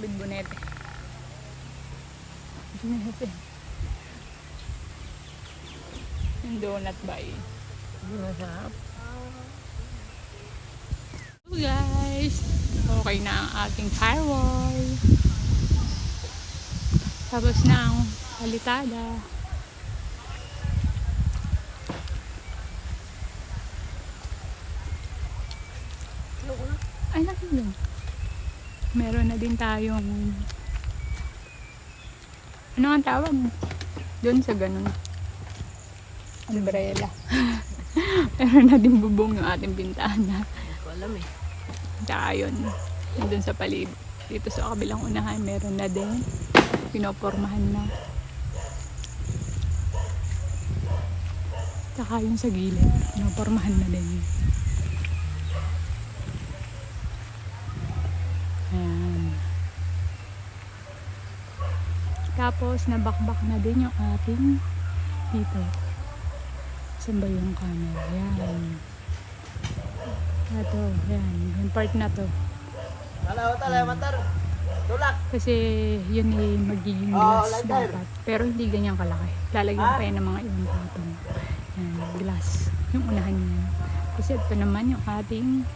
Binbunete. Binbunete. Yung donut ba eh. Masarap. So guys, okay na ang ating firewall. Tapos na ang palitada. Ay, yun. Meron na din tayong ano ang tawag? Doon sa ganun. Umbrella. Meron na din bubong yung ating bintana. Hindi ko alam eh. Tsaka yun, doon sa palibot. Dito sa kabilang unahan, meron na din. Pinopormahan na. Tsaka yung sa gilid, pinopormahan na din. Tapos, nabakbak na din yung ating dito. Saan ba yung camera? Yan. Ito, yan. Yung part na to. Halo, tala, matar. Tulak. Kasi yun ay magiging Oo, glass lighter. dapat. Pero hindi ganyan kalaki. Lalagyan pa yan ng mga ibang patong. Yan, glass. Yung unahan niya. Kasi ito naman yung ating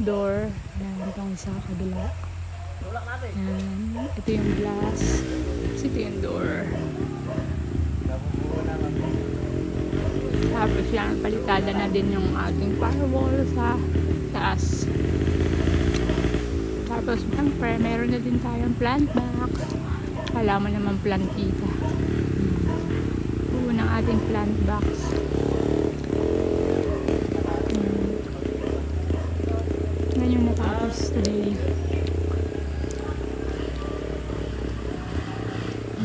door. Yan, itong isa kabila. Yan, ito yung glass. Kasi ito yung door. Tapos yan, palitada na din yung ating firewall sa taas. Tapos, syempre, meron na din tayong plant box. Kala mo naman plantita. Buo ng ating plant box. Hmm. Yan yung natapos today.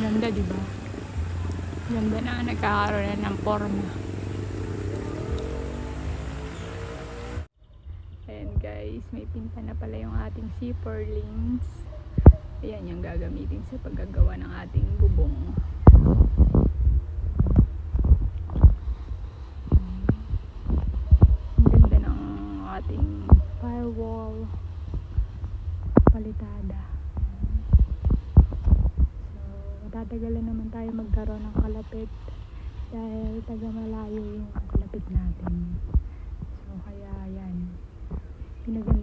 Ganda, di ba? Ganda na nagkakaroon na ng forma. Ayan guys, may pinta na pala yung ating zipper links. Ayan yung gagamitin sa paggagawa ng ating bubong. Ang ganda ng ating firewall. Palitada. So, matatagalan naman tayo magkaroon ng kalapit dahil taga malayo yung kalapit natin. So, kaya yan. Pinaganda